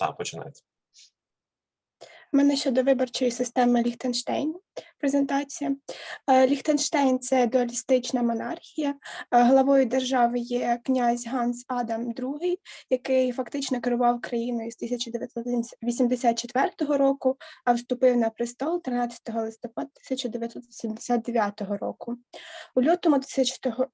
Так, починайте. У мене щодо виборчої системи Ліхтенштейн презентація. Е, Ліхтенштейн це дуалістична монархія. Е, Главою держави є князь Ганс Адам II, який фактично керував країною з 1984 року, а вступив на престол 13 листопада 1989 року. У лютому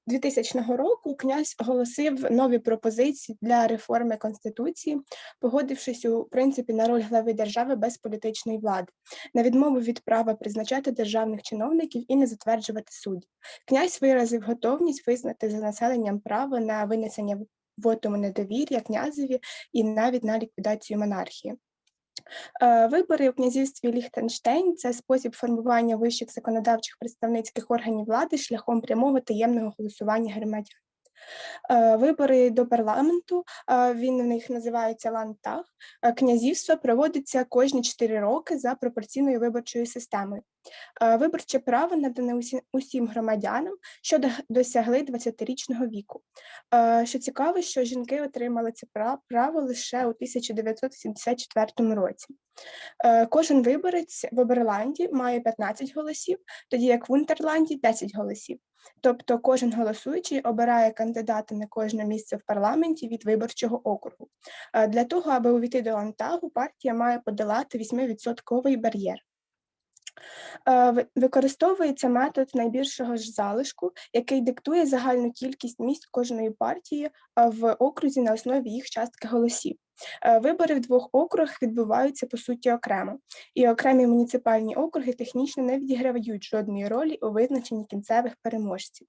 2000 року князь оголосив нові пропозиції для реформи конституції, погодившись у принципі на роль глави держави без політичної влади, на відмову від права призначати державних чиновників і не затверджувати суддів. Князь виразив готовність визнати за населенням право на винесення вотуму недовір'я князеві і навіть на ліквідацію монархії. Е, Вибори у князівстві Ліхтенштейн це спосіб формування вищих законодавчих представницьких органів влади шляхом прямого таємного голосування громадян. Е, Вибори до парламенту, е, він в них називається лантаг, е, князівства проводиться кожні 4 роки за пропорційною виборчою системою. Е, Виборче право надане усім громадянам, що досягли 20-річного віку. Е, Що цікаво, що жінки отримали це право лише у 1974 році. Е, Кожен виборець в Оберланді має 15 голосів, тоді як в Унтерланді 10 голосів. Тобто кожен голосуючий обирає кандидата на кожне місце в парламенті від виборчого округу. Для того, аби увійти до Антагу, партія має подолати 8% бар'єр. Е, ви- Використовується метод найбільшого ж залишку, який диктує загальну кількість місць кожної партії е, в окрузі на основі їх частки голосів. Е, Вибори в двох округах відбуваються по суті окремо, і окремі муніципальні округи технічно не відіграють жодної ролі у визначенні кінцевих переможців.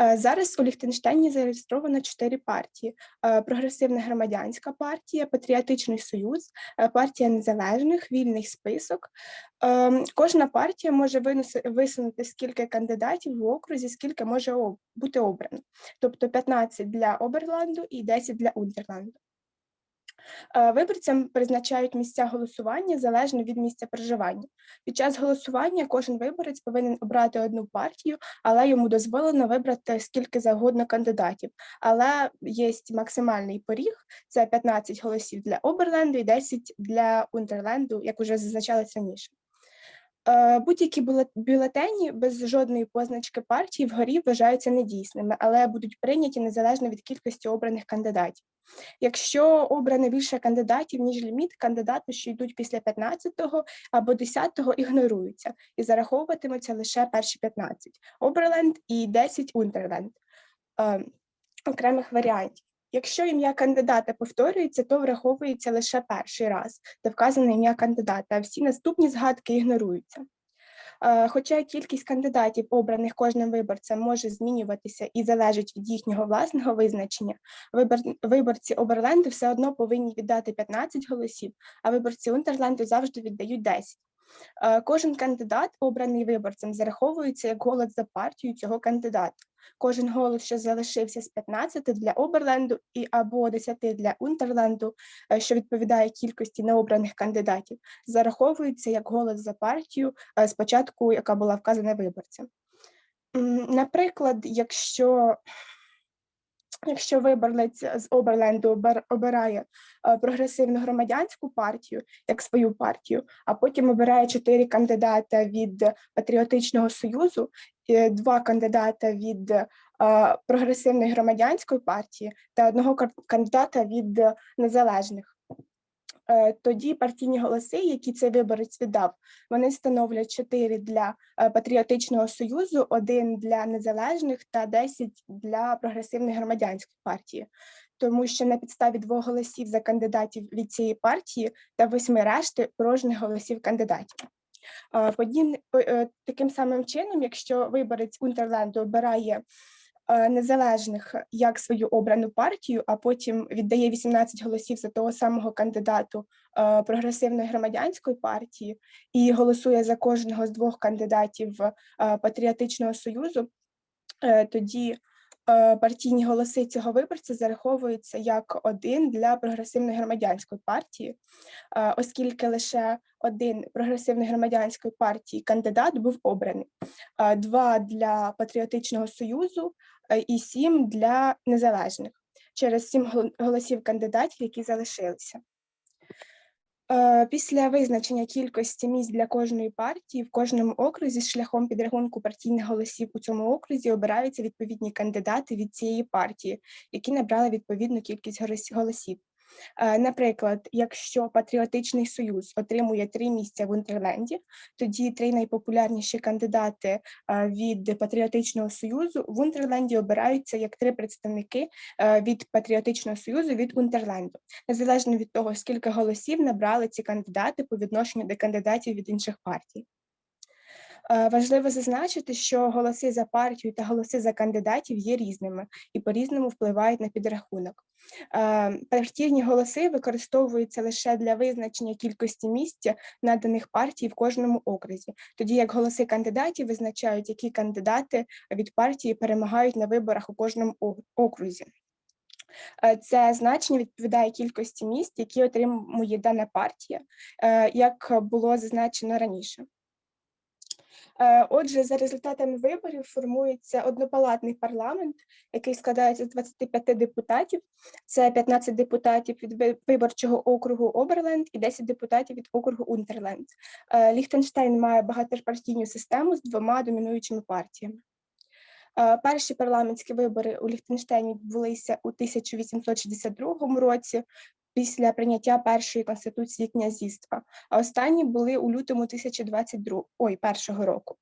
Е, Зараз у Ліхтенштейні зареєстровано чотири партії: Е, Прогресивна громадянська партія, Патріотичний союз, е, партія незалежних, вільний список. Кожна партія може висунути скільки кандидатів в окрузі, скільки може бути обрано, тобто 15 для Оберланду і 10 для Унтерланду. Е, Виборцям призначають місця голосування залежно від місця проживання. Під час голосування кожен виборець повинен обрати одну партію, але йому дозволено вибрати скільки завгодно кандидатів. Але є максимальний поріг це 15 голосів для Оберленду і 10 для Унтерленду, як уже зазначалось раніше. Е, Будь-які бюле- бюлетені без жодної позначки партії вгорі вважаються недійсними, але будуть прийняті незалежно від кількості обраних кандидатів. Якщо обрано більше кандидатів, ніж ліміт, кандидати, що йдуть після 15-го або 10-го, ігноруються і зараховуватимуться лише перші 15 – Оберленд і 10 Унтерленд е, окремих варіантів. Якщо ім'я кандидата повторюється, то враховується лише перший раз, де вказане ім'я кандидата, а всі наступні згадки ігноруються. Е, Хоча кількість кандидатів, обраних кожним виборцем, може змінюватися і залежить від їхнього власного визначення, виборці Оберленду все одно повинні віддати 15 голосів, а виборці Унтерленду завжди віддають 10. Е, Кожен кандидат, обраний виборцем, зараховується як голос за партію цього кандидата. Кожен голос, що залишився з 15 для Оберленду і або 10 для Унтерленду, е, що відповідає кількості необраних кандидатів, зараховується як голос за партію, е, спочатку, яка була вказана виборцем. М, Наприклад, якщо Якщо виборець з Оберленду обер- обирає е, прогресивну громадянську партію як свою партію, а потім обирає чотири кандидата від Патріотичного союзу, два кандидата від е, прогресивної громадянської партії та одного кандидата від е, незалежних. Е, Тоді партійні голоси, які цей виборець віддав, вони становлять 4 для е, Патріотичного союзу, один для незалежних та 10 для прогресивної громадянської партії. Тому що на підставі двох голосів за кандидатів від цієї партії та восьми решти порожніх голосів кандидатів. Подібне е, таким самим чином, якщо виборець Унтерленду обирає е, незалежних як свою обрану партію, а потім віддає 18 голосів за того самого кандидату е, прогресивної громадянської партії і голосує за кожного з двох кандидатів Патріотичного союзу, тоді партійні голоси цього виборця зараховуються як один для прогресивної громадянської партії, е, оскільки лише один прогресивної громадянської партії кандидат був обраний, е, два для Патріотичного союзу е, і сім для незалежних через сім голосів кандидатів, які залишилися. Е, Після визначення кількості місць для кожної партії в кожному окрузі шляхом підрахунку партійних голосів у цьому окрузі обираються відповідні кандидати від цієї партії, які набрали відповідну кількість голосів. Е, Наприклад, якщо Патріотичний Союз отримує три місця в Унтерленді, тоді три найпопулярніші кандидати е, від Патріотичного Союзу в Унтерленді обираються як три представники е, від Патріотичного Союзу від Унтерленду незалежно від того, скільки голосів набрали ці кандидати по відношенню до кандидатів від інших партій. Е, Важливо зазначити, що голоси за партію та голоси за кандидатів є різними і по-різному впливають на підрахунок. Е, Партійні голоси використовуються лише для визначення кількості місць наданих партій в кожному окрузі, тоді як голоси кандидатів визначають, які кандидати від партії перемагають на виборах у кожному окрузі. Е, Це значення відповідає кількості місць, які отримує дана партія, як було зазначено раніше. Е, Отже, за результатами виборів формується однопалатний парламент, який складається з 25 депутатів. Це 15 депутатів від виборчого округу Оберленд і 10 депутатів від округу Унтерленд. Е, Ліхтенштейн має багатопартійну систему з двома домінуючими партіями. Е, Перші парламентські вибори у Ліхтенштейні відбулися у 1862 році після прийняття першої конституції князівства, а останні були у лютому 2022 ой, першого року.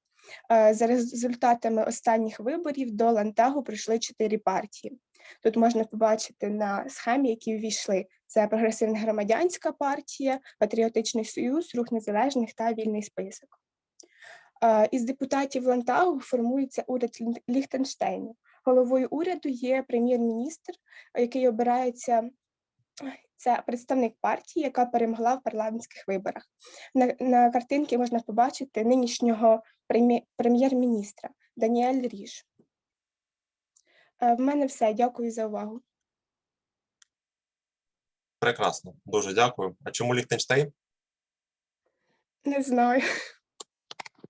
Е, За результатами останніх виборів до Лантагу прийшли чотири партії. Тут можна побачити на схемі, які ввійшли: це прогресивна громадянська партія, Патріотичний Союз, Рух Незалежних та Вільний список. Е, Із депутатів Лантагу формується уряд Ліхтенштейну. Головою уряду є прем'єр-міністр, який обирається. Це представник партії, яка перемогла в парламентських виборах. На, на картинці можна побачити нинішнього прем'єр-міністра Даніель Ріш. Е, В мене все. Дякую за увагу. Прекрасно, дуже дякую. А чому Ліхтенштейн? Не знаю.